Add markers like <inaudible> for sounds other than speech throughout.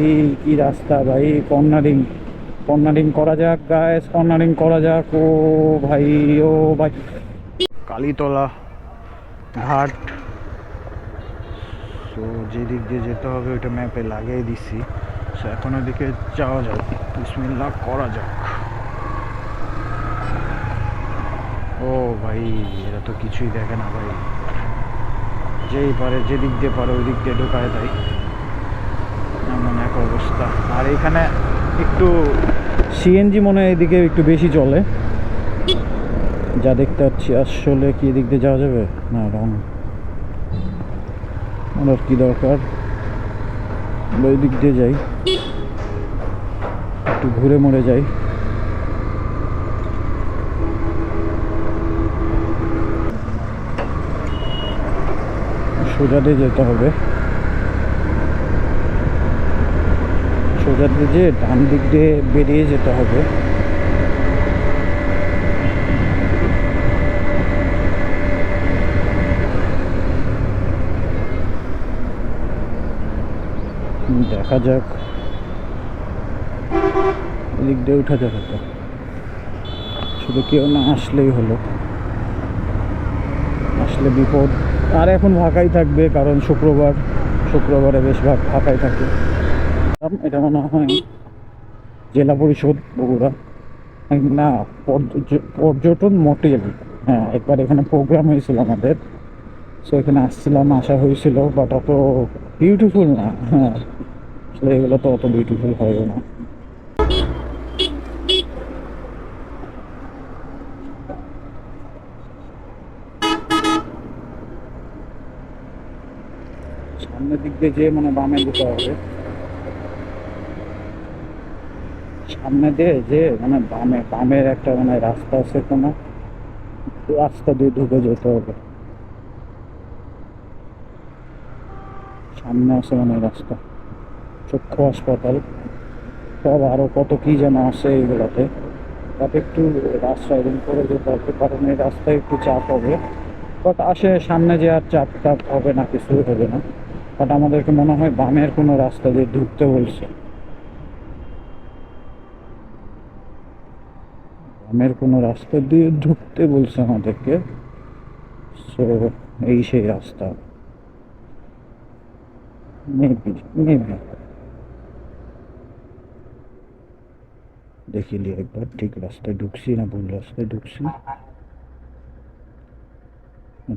ভাই, কি রাস্তা ভাই, কর্নারিং। কর্নারিং করা যাক গায়েস কর্নারিং করা যাক। ও ভাই ও ভাই। কালীতলা ঘাট। তো যে দিক দিয়ে যেতে হবে, ওইটা ম্যাপে লাগিয়ে দিছি। সো এখন ওদিকে যাওয়া যাক। বিসমিল্লাহ, করা যাক। ও ভাই, এরা তো কিছুই দেখে না ভাই। যেই পারে, যেদিক দিয়ে পারে ওই দিক দিয়ে ঢোকায় দেয় এমন এক অবস্থা। আর এখানে একটু সিএনজি মনে হয় এদিকে একটু বেশি চলে। যা দেখতে পাচ্ছি, আসলে কি এদিক দিয়ে যাওয়া যাবে? না রং আমার কি দরকার? আমরা ওই দিক দিয়ে যাই। একটু ঘুরে মরে যাই। সোজা দিয়ে যেতে হবে। সোজা দিয়ে ডান দিক দিয়ে বেরিয়ে যেতে হবে। দেখা যাক। এদিক দিয়ে উঠা যাবে তো। শুধু কেউ না আসলেই হলো। আসলে বিপদ। আর এখন ফাঁকাই থাকবে, কারণ শুক্রবার। শুক্রবারে বেশিরভাগ ফাঁকাই থাকে এটা মনে হয় জেলা পরিষদ বগুড়া। না পর্যটন মোটেল হ্যাঁ একবার এখানে প্রোগ্রাম হয়েছিল আমাদের। সো এখানে আসছিলাম, আসা হয়েছিল বাট অত বিউটিফুল না। হ্যাঁ আসলে এগুলো তো অত বিউটিফুল হয় না। সামনের দিক দিয়ে যে মানে বামে দিতে হবে। সামনে দিয়ে যে মানে বামে, বামের একটা মানে রাস্তা আছে কোনো রাস্তা দিয়ে ঢুকে যেতে হবে। সামনে আছে মানে রাস্তা, চক্ষু হাসপাতাল। সব আরও কত কি যেন আসে এইগুলাতে। তাতে একটু রাস্তা এরকম করে যেতে হবে, কারণ এই রাস্তায় একটু চাপ হবে। বাট আসে, সামনে যে আর চাপ টাপ হবে না কিছু হবে না। বাট আমাদেরকে মনে হয় বামের কোনো রাস্তা দিয়ে ঢুকতে বলছে। বামের কোনো রাস্তা দিয়ে ঢুকতে বলছে আমাদেরকে। সো এই সেই রাস্তা। মেবি মেবি দেখিলি একবার, ঠিক রাস্তায় ঢুকছি না ভুল রাস্তায় ঢুকছি?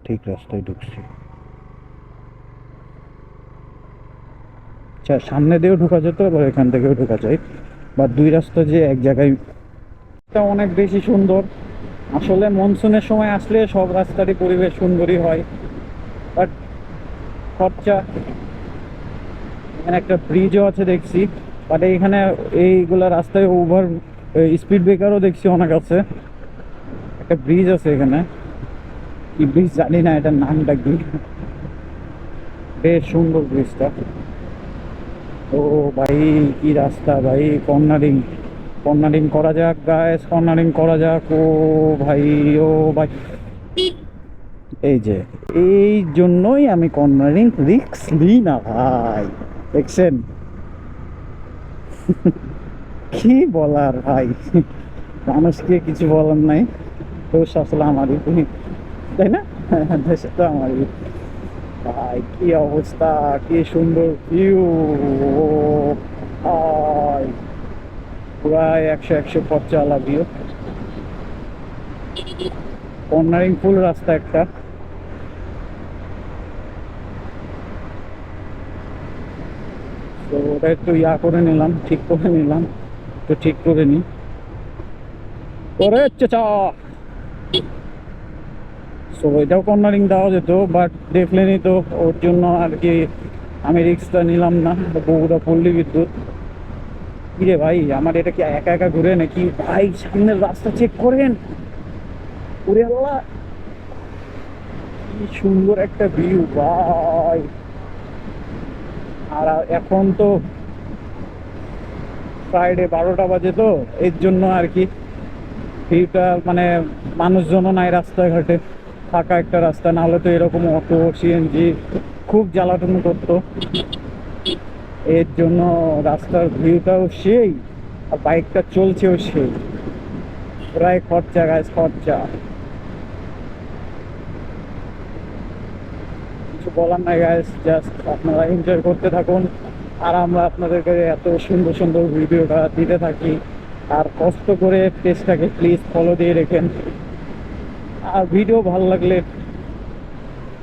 ঠিক রাস্তায় ঢুকছি। আচ্ছা সামনে দিয়েও ঢোকা যেত আবার এখান থেকেও ঢোকা যায়। বা দুই রাস্তা যে এক জায়গায় অনেক বেশি সুন্দর। আসলে মনসুনের সময় আসলে সব রাস্তারই পরিবেশ সুন্দরই হয়। বাট খরচা, এখানে একটা ব্রিজও আছে দেখছি। বাট এইখানে এইগুলা রাস্তায় ওভার স্পিড ব্রেকারও দেখছি অনেক আছে। একটা ব্রিজ আছে এখানে। কি ব্রিজ জানি না এটার নামটা কি। বেশ সুন্দর ব্রিজটা ও ভাই, কি রাস্তা ভাই কর্নারিং কর্নারিং করা যাক গায়েস কর্নারিং করা যাক। ও ভাই ও ভাই। এই যে, এই জন্যই আমি কর্নারিং রিক্স নিই না ভাই। দেখছেন? <laughs> কি বলার ভাই? মানুষকে কিছু বলার নাই। দোষ আসলে আমারই। তাই না? <laughs> দোষ তো আমারই। ভাই, কি অবস্থা? কি সুন্দর ভিউ প্রায় একশো একশো পথ চালা ভিউ কর্নারিং ফুল রাস্তা একটা। তো ওটা একটু ইয়া করে নিলাম, ঠিক করে নিলাম। একটু ঠিক করে নি করে চাচা সো এটাও কর্নারিং দেওয়া যেত বাট দেখলেনি তো ওর জন্য আর কি আমি রিক্সটা নিলাম না বগুড়া পল্লী বিদ্যুৎ। কিরে ভাই, আমার এটা কি একা একা ঘুরে নাকি ভাই, সামনের রাস্তা চেক করেন? ওরে আল্লাহ! কি সুন্দর একটা ভিউ ভাই। আর এখন তো ফ্রাইডে বারোটা বাজে তো, এর জন্য আর কি। ভিউটা মানে মানুষজনও নাই রাস্তাঘাটে, ফাঁকা একটা রাস্তা না হলে তো এরকম অটো সিএনজি খুব জ্বালাতন করতো। এর জন্য রাস্তার ভিউটাও সেই, আর বাইকটা চলছেও সেই। প্রায় খরচা গাছ খরচা। কিছু বলার নাই গাইস জাস্ট আপনারা এনজয় করতে থাকুন। আর আমরা আপনাদেরকে এত সুন্দর সুন্দর ভিডিওটা দিতে থাকি। আর কষ্ট করে পেজটাকে প্লিজ ফলো দিয়ে রেখেন। আর ভিডিও ভালো লাগলে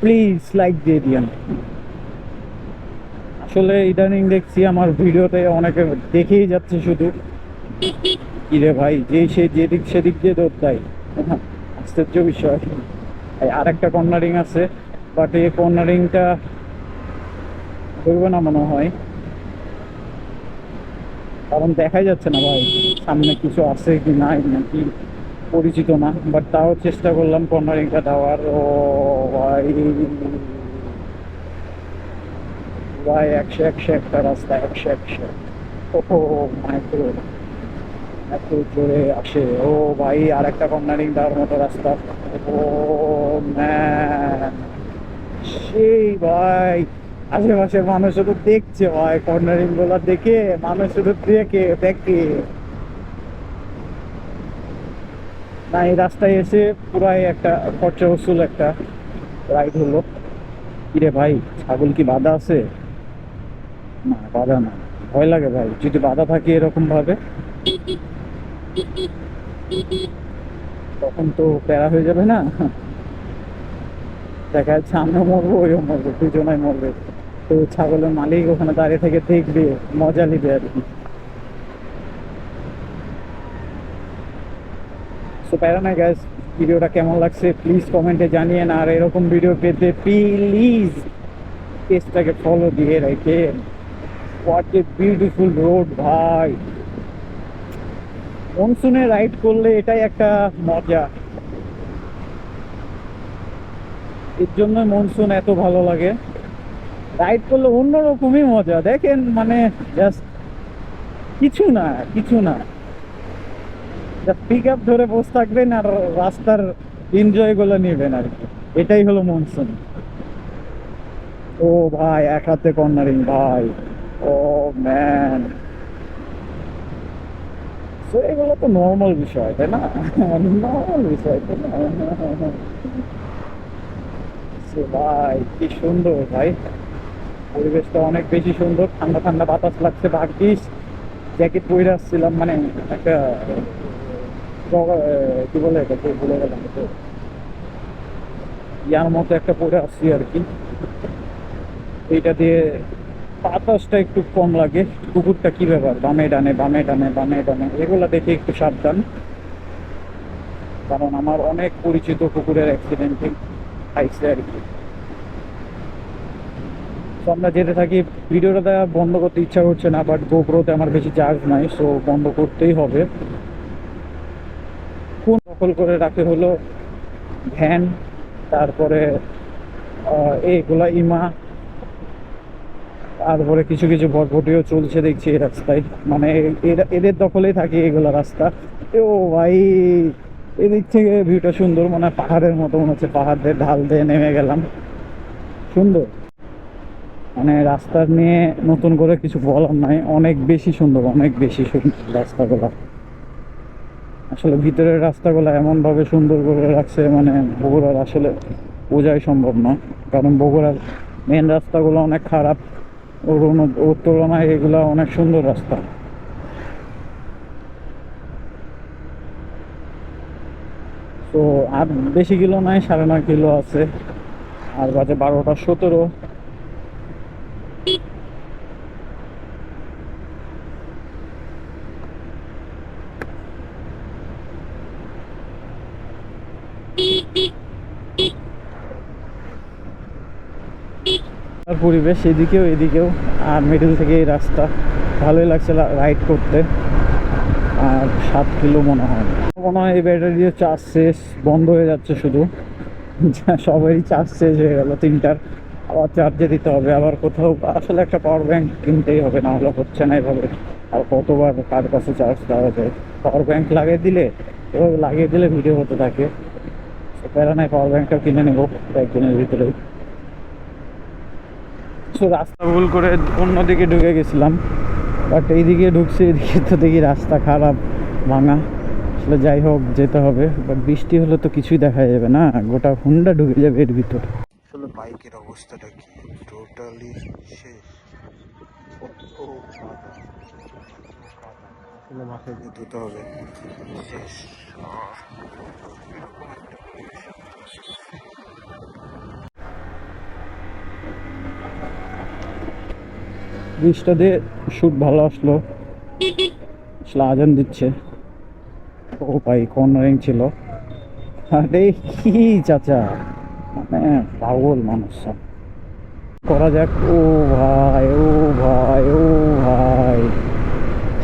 প্লিজ লাইক দিয়ে দিয়েন। আসলে ইদানিং দেখছি আমার ভিডিওতে অনেকে দেখেই যাচ্ছে শুধু। কি রে ভাই, যে সে যেদিক সেদিক দিয়ে দৌড় দেয়। আশ্চর্য বিষয়। আর একটা কর্নারিং আছে বাট এই কর্নারিংটা করবে না মনে হয়। কারণ দেখাই যাচ্ছে না ভাই, সামনে কিছু আছে কি নাই নাকি পরিচিত না বাট তাও চেষ্টা করলাম কর্নারিংটা দেওয়ার। ও ভাই। ভাই একশো একশো একটা রাস্তা, একশো একশো। ও মাইক্রো এত জোরে আসে। ও ভাই আর একটা কর্নারিং দেওয়ার মতো রাস্তা। Oh man. সেই ভাই আশেপাশের মানুষ শুধু দেখছে ভাই কর্নারিংগুলো দেখে, মানুষ শুধু দেখে দেখে। না, এই রাস্তায় এসে পুরাই একটা খরচা উসুল একটা রাইড হলো। কিরে ভাই, ছাগল কি বাধা আছে? না, বাধা না। ভয় লাগে ভাই, যদি বাধা থাকে এরকম ভাবে। তখন তো প্যারা হয়ে যাবে না। দেখা যাচ্ছে আমিও মরবো, ওইও মরবো, দুজনাই মরবে। তো ছাগলের মালিক ওখানে দাঁড়িয়ে থেকে দেখবে, মজা নিবে আর কি। সো প্যারা গ্যাস ভিডিওটা কেমন লাগছে প্লিজ কমেন্টে জানিয়েন আর এরকম ভিডিও পেতে প্লিজ পেজটাকে ফলো দিয়ে রাখেন। হোয়াট এ বিউটিফুল রোড ভাই মনসুনে রাইড করলে এটাই একটা মজা। এর জন্য মনসুন এত ভালো লাগে। রাইড করলে অন্যরকমই মজা। দেখেন মানে জাস্ট কিছু না কিছু না। পিক আপ ধরে বসে থাকবেন আর রাস্তার এনজয়গুলো নেবেন আর কি। এটাই হলো মনসুন ও ভাই, এক হাতে কর্নারিং ভাই। ও ম্যান তো এগুলো তো নর্মাল বিষয়, তাই না? <laughs> নর্মাল বিষয়, তাই না? <laughs> ভাই, কি সুন্দর, ভাই। পরিবেশটা অনেক বেশি সুন্দর, ঠান্ডা ঠান্ডা বাতাস লাগছে, ভাগ্যিস। জ্যাকেট পরে আসছিলাম মানে একটা কি বলে এটা, ভুলে গেলাম তো। ইয়ার মতো একটা পরে আসছি আর কি। এইটা দিয়ে বাতাসটা একটু কম লাগে। কুকুরটা কি ব্যাপার? বামে ডানে বামে ডানে বামে ডানে। এগুলা দেখে একটু সাবধান। কারণ আমার অনেক পরিচিত কুকুরের অ্যাক্সিডেন্ট খাইছে আর কি। তো আমরা যেতে থাকি। ভিডিওটা বন্ধ করতে ইচ্ছা করছে না বাট গোপ্রোতে আমার বেশি চার্জ নাই সো বন্ধ করতেই হবে। ফোন দখল করে রাখে হলো ভ্যান, তারপরে এইগুলা ইমা তারপরে কিছু কিছু ভটভটিও চলছে দেখছি এই রাস্তায়। মানে এদের দখলেই থাকে এগুলো রাস্তা। ও ভাই, এদিক থেকে ভিউটা সুন্দর মানে পাহাড়ের মতো মনে হচ্ছে, পাহাড় দিয়ে ঢাল দিয়ে নেমে গেলাম। সুন্দর। মানে রাস্তা নিয়ে নতুন করে কিছু বলার নাই, অনেক বেশি সুন্দর, অনেক বেশি সুন্দর রাস্তাগুলো। আসলে ভিতরের রাস্তাগুলো এমনভাবে সুন্দর করে রাখছে মানে বগুড়ার আসলে বোঝাই সম্ভব না। কারণ বগুড়ার মেন রাস্তাগুলো অনেক খারাপ। ওর ওর তুলনায় এগুলা অনেক সুন্দর রাস্তা। তো আর বেশি কিলো নাই, সাড়ে নয় কিলো আছে। আর বাজে বারোটা সতেরো আর পরিবেশ এদিকেও এদিকেও, আর মিডল থেকে এই রাস্তা। ভালোই লাগছে রাইড করতে। আর সাত কিলো মনে হয়। মনে হয় এই ব্যাটারি দিয়ে চার্জ শেষ, বন্ধ হয়ে যাচ্ছে শুধু। <laughs> সবারই চার্জ শেষ হয়ে গেল, তিনটার। আবার চার্জে দিতে হবে, আবার কোথাও আসলে একটা পাওয়ার ব্যাঙ্ক কিনতেই হবে, না হলে হচ্ছে না এভাবে। আর কতবার কার কাছে চার্জ দেওয়া যায়? পাওয়ার ব্যাঙ্ক লাগিয়ে দিলে, এভাবে লাগিয়ে দিলে ভিডিও হতে থাকে। প্যারা নাই পাওয়ার ব্যাংকটাও কিনে নেব, একদিনের ভিতরেই। সো রাস্তা ভুল করে অন্যদিকে ঢুকে গেছিলাম। বাট এইদিকে ঢুকছে, এদিকে তো দেখি রাস্তা খারাপ, ভাঙা। আসলে যাই হোক, যেতে হবে। বাট বৃষ্টি হলে তো কিছুই দেখা যাবে না। গোটা হুন্ডা ঢুকে যাবে এর ভিতর। আসলে বাইকের অবস্থাটা কি? টোটালি শেষ। আসলে মাথায় ধুতে হবে। শেষ আহ, এরকম একটা পরিবেশ। বৃষ্টিটা দিয়ে শ্যুট ভালো আসলো। আসলে আজান দিচ্ছে। ও ভাই কর্নারিং ছিল। আরে কি চাচা? মানে পাগল মানুষ করা যাক, ও ভাই ও ভাই ও ভাই।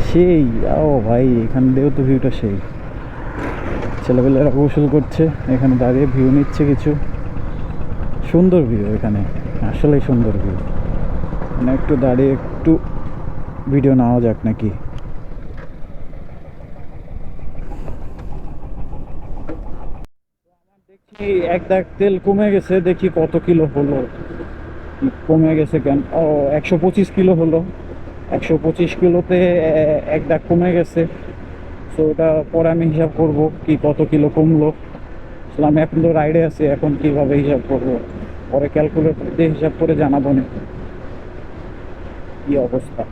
সেই, ও ভাই, এখান দিয়েও তো ভিউটা সেই। ছেলেপেলেরা গোসল করছে, এখানে দাঁড়িয়ে ভিউ নিচ্ছে কিছু। সুন্দর ভিউ এখানে, আসলেই সুন্দর ভিউ মানে একটু দাঁড়িয়ে একটু ভিডিও নেওয়া যাক নাকি? দেখি, এক দাগ তেল কমে গেছে, দেখি কত কিলো হলো। কমে গেছে কেন? ও, একশো পঁচিশ কিলো হলো। একশো পঁচিশ কিলোতে এক দাগ কমে গেছে। তো ওটা পরে আমি হিসাব করব কি কত কিলো কমলো। আসলে আমি এখন তো রাইডে আছি, এখন কীভাবে হিসাব করব? পরে ক্যালকুলেটর দিয়ে হিসাব করে জানাব না কি অবস্থা?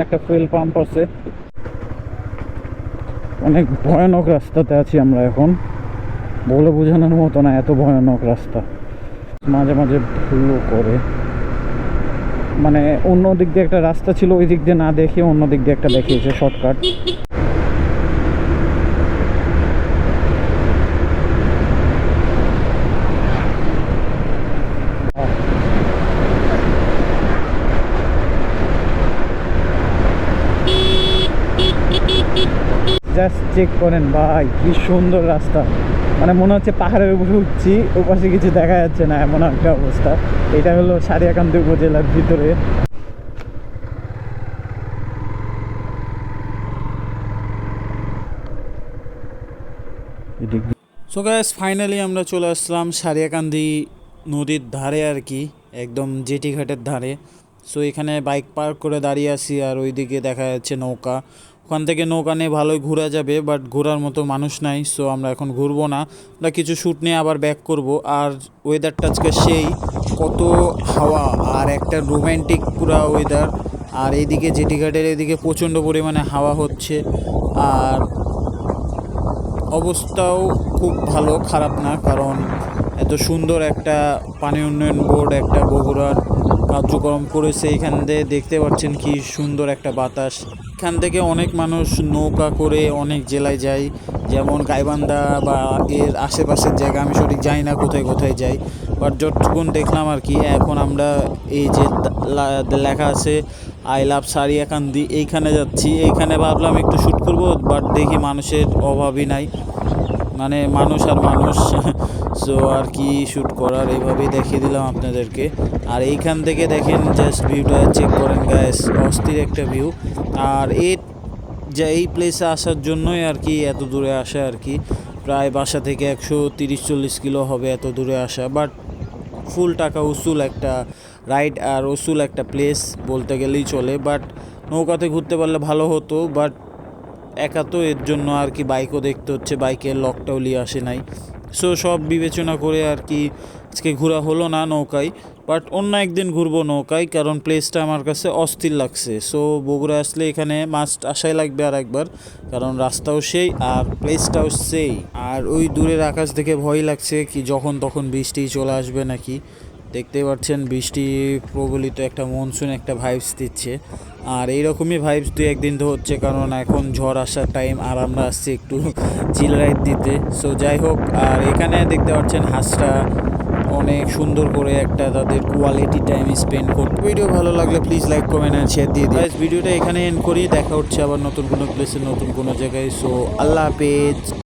একটা ফুয়েল পাম্প আছে। অনেক ভয়ানক রাস্তাতে আছি আমরা এখন। বলে বোঝানোর মতো না, এত ভয়ানক রাস্তা। মাঝে মাঝে ভুলও করে। মানে অন্য দিক দিয়ে একটা রাস্তা ছিল, ওই দিক দিয়ে না দেখে অন্য দিক দিয়ে একটা দেখিয়েছে শর্টকাট জাস্ট চেক করেন, ভাই, কি সুন্দর রাস্তা। মানে মনে হচ্ছে পাহাড়ের উপরে উঠছি, ওপাশে কিছু দেখা যাচ্ছে না, এমন একটা অবস্থা। এটা হলো সারিয়াকান্দি উপজেলার ভিতরে। সো গ্যাস ফাইনালি আমরা চলে আসলাম সারিয়াকান্দি নদীর ধারে আর কি, একদম জেটি ঘাটের ধারে। সো এখানে বাইক পার্ক করে দাঁড়িয়ে আছি আর ওইদিকে দেখা যাচ্ছে নৌকা। ওখান থেকে নৌকা নিয়ে ভালোই ঘোরা যাবে বাট ঘোরার মতো মানুষ নাই সো আমরা এখন ঘুরবো না। আমরা কিছু শ্যুট নিয়ে আবার ব্যাক করব। আর ওয়েদারটা আজকে সেই, কত হাওয়া, আর একটা রোম্যান্টিক পুরা ওয়েদার আর এইদিকে জেটি ঘাটের এদিকে প্রচণ্ড পরিমাণে হাওয়া হচ্ছে। আর অবস্থাও খুব ভালো, খারাপ না, কারণ এত সুন্দর একটা পানি উন্নয়ন বোর্ড একটা বগুড়ার কার্যক্রম করেছে। এখান দিয়ে দেখতে পাচ্ছেন কি সুন্দর একটা বাতাস। এখান থেকে অনেক মানুষ নৌকা করে অনেক জেলায় যায়। যেমন গাইবান্ধা বা এর আশেপাশের জায়গা, আমি সঠিক জানি না কোথায় কোথায় যাই বাট যতটুকুন দেখলাম আর কি, এখন আমরা এই যে লেখা আছে আই লাভ সারি সারিয়াকান্দি এইখানে যাচ্ছি। এইখানে ভাবলাম একটু শ্যুট করব বাট দেখি মানুষের অভাবই নাই। মানে মানুষ আর মানুষ <laughs> সো আর কি শ্যুট করার, এইভাবেই দেখিয়ে দিলাম আপনাদেরকে। আর এইখান থেকে দেখেন জাস্ট ভিউটা চেক করেন গ্যাস অস্থির একটা ভিউ আর এই যে এই প্লেসে আসার জন্যই আর কি এত দূরে আসা আর কি। প্রায় বাসা থেকে একশো তিরিশ চল্লিশ কিলো হবে এত দূরে আসা। বাট ফুল টাকা উসুল একটা রাইড আর উসুল একটা প্লেস বলতে গেলেই চলে। বাট নৌকাতে ঘুরতে পারলে ভালো হতো। বাট একা তো এর জন্য আর কি বাইকও দেখতে হচ্ছে। বাইকের লকটাও নিয়ে আসে নাই। সো সব বিবেচনা করে আর কি আজকে ঘোরা হলো না নৌকায় বাট অন্য একদিন ঘুরবো নৌকায়, কারণ প্লেসটা আমার কাছে অস্থির লাগছে। সো বগুড়া আসলে এখানে মাস্ট আসাই লাগবে আর একবার কারণ রাস্তাও সেই আর প্লেসটাও সেই। আর ওই দূরের আকাশ দেখে ভয় লাগছে কি যখন তখন বৃষ্টি চলে আসবে নাকি। দেখতেই পাচ্ছেন, বৃষ্টি প্রবলিত একটা মনসুন একটা ভাইবস দিচ্ছে। আর এইরকমই ভাইবস দু একদিন তো হচ্ছে, কারণ এখন ঝড় আসার টাইম আর আমরা আসছি একটু <laughs> চিল রাইড দিতে। সো যাই হোক, আর এখানে দেখতে পাচ্ছেন হাঁসটা অনেক সুন্দর করে একটা তাদের কোয়ালিটি টাইম স্পেন্ড করতে। ভিডিও ভালো লাগলে please like comment and share দিয়ে দিই ভিডিওটা এখানে এন্ড করি। দেখা হচ্ছে আবার নতুন কোনো প্লেসে নতুন কোনো জায়গায়। সো আল্লাহ হাফেজ।